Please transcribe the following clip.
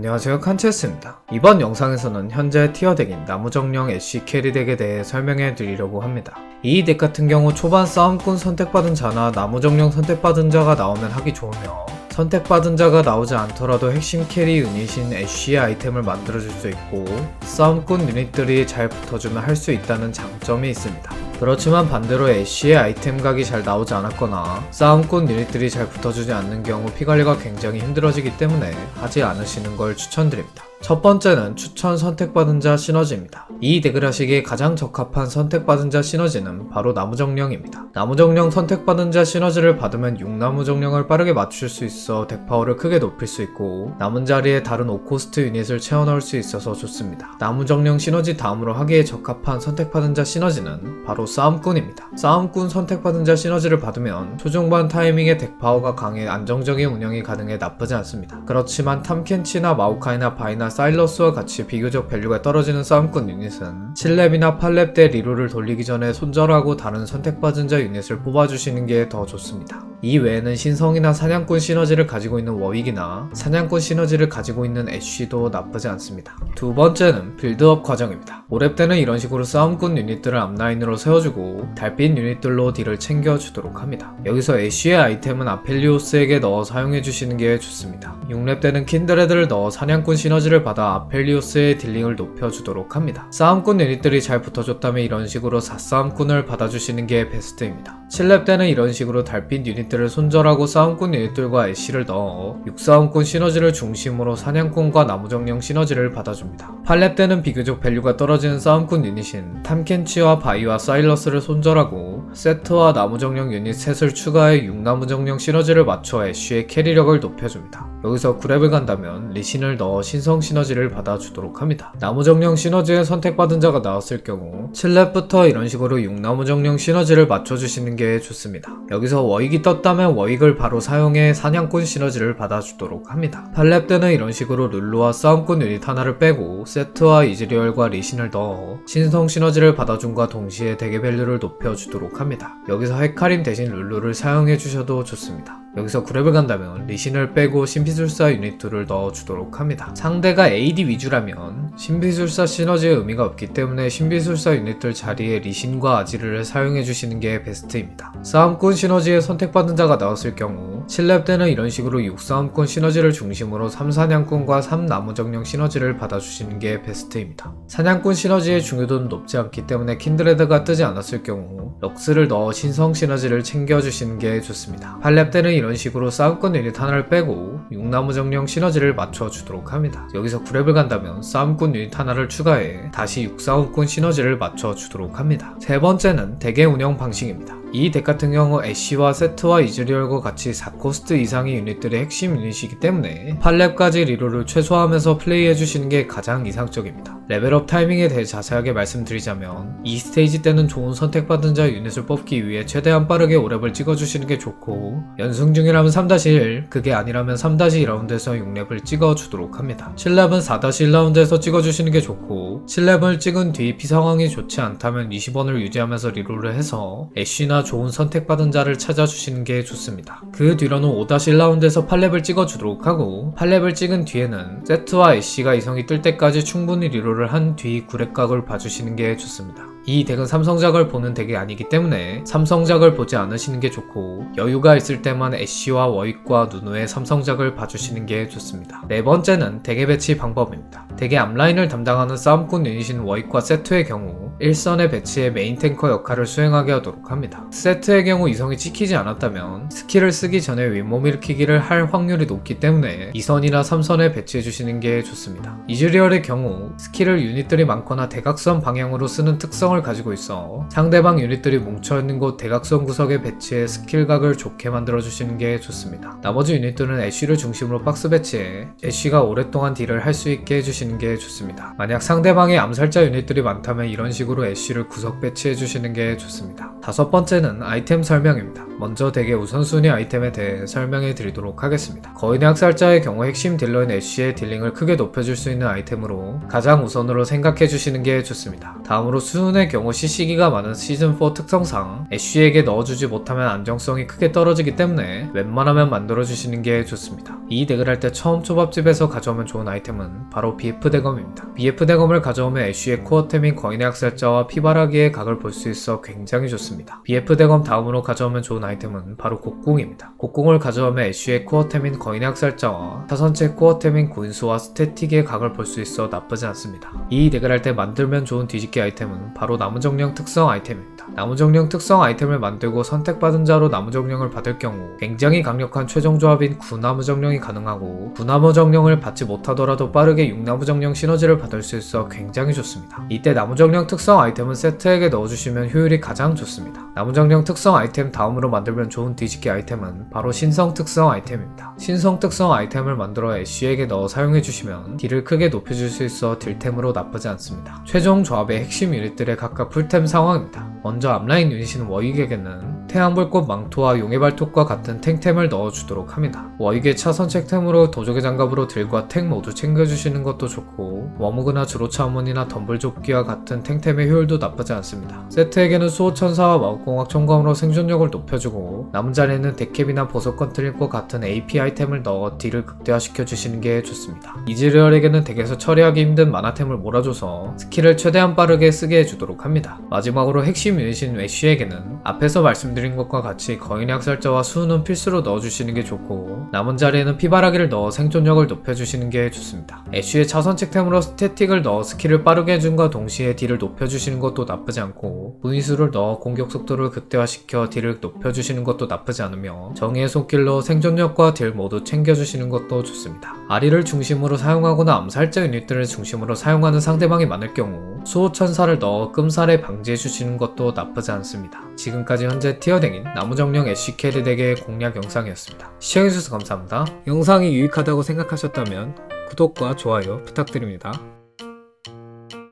안녕하세요 칸체스입니다. 이번 영상에서는 현재 티어 덱인 나무정령 애쉬 캐리 덱에 대해 설명해 드리려고 합니다. 이 덱 같은 경우 초반 싸움꾼 선택받은 자나 나무정령 선택받은 자가 나오면 하기 좋으며 선택받은 자가 나오지 않더라도 핵심 캐리 유닛인 애쉬의 아이템을 만들어줄 수 있고 싸움꾼 유닛들이 잘 붙어주면 할 수 있다는 장점이 있습니다. 그렇지만 반대로 애쉬의 아이템 각이 잘 나오지 않았거나 싸움꾼 유닛들이 잘 붙어주지 않는 경우 피관리가 굉장히 힘들어지기 때문에 하지 않으시는 걸 추천드립니다. 첫 번째는 추천 선택받은 자 시너지입니다. 이 덱을 하시기에 가장 적합한 선택받은 자 시너지는 바로 나무정령입니다. 나무정령 선택받은 자 시너지를 받으면 6나무정령을 빠르게 맞출 수 있어 덱 파워를 크게 높일 수 있고 남은 자리에 다른 5코스트 유닛을 채워넣을 수 있어서 좋습니다. 나무정령 시너지 다음으로 하기에 적합한 선택받은 자 시너지는 바로 싸움꾼입니다. 싸움꾼 선택받은 자 시너지를 받으면 초중반 타이밍에 덱 파워가 강해 안정적인 운영이 가능해 나쁘지 않습니다. 그렇지만 탐켄치나 마오카이나 바이나 사일러스와 같이 비교적 밸류가 떨어지는 싸움꾼 유닛은 7렙이나 8렙 때 리로를 돌리기 전에 손절하고 다른 선택받은 자 유닛을 뽑아주시는 게 더 좋습니다. 이 외에는 신성이나 사냥꾼 시너지를 가지고 있는 워윅이나 사냥꾼 시너지를 가지고 있는 애쉬도 나쁘지 않습니다. 두 번째는 빌드업 과정입니다. 5렙 때는 이런 식으로 싸움꾼 유닛들을 앞라인으로 세워주고 달빛 유닛들로 딜을 챙겨주도록 합니다. 여기서 애쉬의 아이템은 아펠리오스에게 넣어 사용해주시는 게 좋습니다. 6렙 때는 킨드레드를 넣어 사냥꾼 시너지를 받아 아펠리오스의 딜링을 높여주도록 합니다. 싸움꾼 유닛들이 잘 붙어줬다면 이런 식으로 4싸움꾼을 받아주시는 게 베스트입니다. 7렙 때는 이런 식으로 달빛 유닛들을 손절하고 싸움꾼 유닛들과 애쉬를 넣어 6싸움꾼 시너지를 중심으로 사냥꾼과 나무정령 시너지를 받아줍니다. 8렙 때는 비교적 밸류가 떨어지는 싸움꾼 유닛인 탐켄치와 바이와 사일러스를 손절하고 세트와 나무정령 유닛 셋을 추가해 6나무정령 시너지를 맞춰 애쉬의 캐리력을 높여줍니다. 여기서 9렙을 간다면 리신을 넣어 신성 시너지를 받아주도록 합니다. 나무 정령 시너지에 선택받은 자가 나왔을 경우 7렙부터 이런 식으로 6나무 정령 시너지를 맞춰주시는 게 좋습니다. 여기서 워익이 떴다면 워익을 바로 사용해 사냥꾼 시너지를 받아주도록 합니다. 8렙 때는 이런 식으로 룰루와 싸움꾼 유닛 하나를 빼고 세트와 이즈리얼과 리신을 넣어 신성 시너지를 받아줌과 동시에 대개 밸류를 높여주도록 합니다. 여기서 헤카림 대신 룰루를 사용해 주셔도 좋습니다. 여기서 9렙을 간다면 리신을 빼고 신비술사 유닛 2를 넣어주도록 합니다. 상대가 AD 위주라면 신비술사 시너지의 의미가 없기 때문에 신비술사 유닛들 자리에 리신과 아지르를 사용해 주시는 게 베스트입니다. 싸움꾼 시너지에 선택받은 자가 나왔을 경우 7렙 때는 이런 식으로 6싸움꾼 시너지를 중심으로 3사냥꾼과 3나무정령 시너지를 받아주시는 게 베스트입니다. 사냥꾼 시너지의 중요도는 높지 않기 때문에 킨드레드가 뜨지 않았을 경우 럭스를 넣어 신성 시너지를 챙겨주시는 게 좋습니다. 8렙 때는 이런 식으로 싸움꾼 유닛 하나를 빼고 6나무 정령 시너지를 맞춰주도록 합니다. 여기서 9렙을 간다면 싸움꾼 유닛 하나를 추가해 다시 6싸움꾼 시너지를 맞춰주도록 합니다. 세 번째는 대개 운영 방식입니다. 이 덱 같은 경우 애쉬와 세트와 이즈리얼과 같이 4코스트 이상의 유닛들의 핵심 유닛이기 때문에 8렙까지 리로를 최소화하면서 플레이해주시는 게 가장 이상적입니다. 레벨업 타이밍에 대해 자세하게 말씀드리자면 이 스테이지 때는 좋은 선택받은 자 유닛을 뽑기 위해 최대한 빠르게 5렙을 찍어주시는 게 좋고 연승 중이라면 3-1 그게 아니라면 3-2라운드에서 6렙을 찍어주도록 합니다. 7렙은 4-1라운드에서 찍어주시는 게 좋고 7렙을 찍은 뒤 피 상황이 좋지 않다면 20원을 유지하면서 리롤을 해서 애쉬나 좋은 선택받은 자를 찾아주시는 게 좋습니다. 그 뒤로는 5-1라운드에서 8렙을 찍어주도록 하고 8렙을 찍은 뒤에는 세트와 애쉬가 이성이 뜰 때까지 충분히 리롤을 한뒤 9렙각을 봐주시는 게 좋습니다. 이 덱은 삼성작을 보는 덱이 아니기 때문에 삼성작을 보지 않으시는 게 좋고 여유가 있을 때만 애쉬와 워익과 누누의 삼성작을 봐주시는 게 좋습니다. 네 번째는 덱의 배치 방법입니다. 덱의 앞라인을 담당하는 싸움꾼 유닛인 워익과 세트의 경우 1선의 배치에 메인 탱커 역할을 수행하게 하도록 합니다. 세트의 경우 이성이 찍히지 않았다면 스킬을 쓰기 전에 윗몸 일으키기를 할 확률이 높기 때문에 2선이나 3선에 배치해 주시는 게 좋습니다. 이즈리얼의 경우 스킬을 유닛들이 많거나 대각선 방향으로 쓰는 특성 을 가지고 있어 상대방 유닛들이 뭉쳐있는 곳 대각선 구석에 배치해 스킬각을 좋게 만들어주시는 게 좋습니다. 나머지 유닛들은 애쉬를 중심으로 박스 배치해 애쉬가 오랫동안 딜을 할 수 있게 해주시는 게 좋습니다. 만약 상대방의 암살자 유닛들이 많다면 이런 식으로 애쉬를 구석 배치해주시는 게 좋습니다. 다섯 번째는 아이템 설명입니다. 먼저 덱의 우선순위 아이템에 대해 설명해 드리도록 하겠습니다. 거인의 학살자의 경우 핵심 딜러인 애쉬의 딜링을 크게 높여줄 수 있는 아이템으로 가장 우선으로 생각해 주시는 게 좋습니다. 다음으로 수은의 시즌의 경우 CC기가 많은 시즌4 특성상 애쉬에게 넣어주지 못하면 안정성이 크게 떨어지기 때문에 웬만하면 만들어주시는 게 좋습니다. 이 덱을 할 때 처음 초밥집에서 가져오면 좋은 아이템은 바로 BF 대검입니다. BF 대검을 가져오면 애쉬의 코어템인 거인의 학살자와 피바라기의 각을 볼 수 있어 굉장히 좋습니다. BF 대검 다음으로 가져오면 좋은 아이템은 바로 곡궁입니다. 곡궁을 가져오면 애쉬의 코어템인 거인의 학살자와 타선체 코어템인 고인수와 스태틱의 각을 볼 수 있어 나쁘지 않습니다. 이 덱을 할 때 만들면 좋은 뒤집기 아이템은 바로 나무정령 특성 아이템입니다. 나무정령 특성 아이템을 만들고 선택받은 자로 나무정령을 받을 경우 굉장히 강력한 최종 조합인 구나무정령이 가능하고 구나무정령을 받지 못하더라도 빠르게 육나무정령 시너지를 받을 수 있어 굉장히 좋습니다. 이때 나무정령 특성 아이템은 세트에게 넣어주시면 효율이 가장 좋습니다. 나무정령 특성 아이템 다음으로 만들면 좋은 뒤집기 아이템은 바로 신성 특성 아이템입니다. 신성 특성 아이템을 만들어 애쉬에게 넣어 사용해주시면 딜을 크게 높여줄 수 있어 딜템으로 나쁘지 않습니다. 최종 조합의 핵심 유닛들의 각각 풀템 상황입니다. 먼저 앞라인 유닛인 워익에게는 태양불꽃 망토와 용의 발톱과 같은 탱템을 넣어주도록 합니다. 워익의 차선책 템으로 도적의 장갑으로 딜과 탱 모두 챙겨주시는 것도 좋고 워무그나 주로차 어머니나 덤불조끼와 같은 탱템의 효율도 나쁘지 않습니다. 세트에게는 수호천사와 마법공학 총검으로 생존력을 높여주고 남은 자리에는 데캡이나 보석 건틀림과 같은 AP 아이템을 넣어 딜을 극대화시켜 주시는 게 좋습니다. 이즈리얼에게는 덱에서 처리하기 힘든 만화템을 몰아줘서 스킬을 최대한 빠르게 쓰게 해주도록 합니다. 마지막으로 핵심 유닛인 애쉬에게는 앞에서 말씀드린 것과 같이 거인의 학살자와 수는 필수로 넣어주시는 게 좋고 남은 자리에는 피바라기를 넣어 생존력을 높여주시는 게 좋습니다. 애쉬의 차선책템으로 스태틱을 넣어 스킬을 빠르게 해준과 동시에 딜을 높여주시는 것도 나쁘지 않고 무인수를 넣어 공격 속도를 극대화시켜 딜을 높여주시는 것도 나쁘지 않으며 정의의 손길로 생존력과 딜 모두 챙겨주시는 것도 좋습니다. 아리를 중심으로 사용하거나 암살자 유닛들을 중심으로 사용하는 상대방이 많을 경우 수호천사를 넣어 끔살에 방지해주시는 것도 나쁘지 않습니다. 지금까지 현재 티 어댕인 나무정령 애쉬 캐리 덱의 공략 영상이었습니다. 시청해주셔서 감사합니다. 영상이 유익하다고 생각하셨다면 구독과 좋아요 부탁드립니다.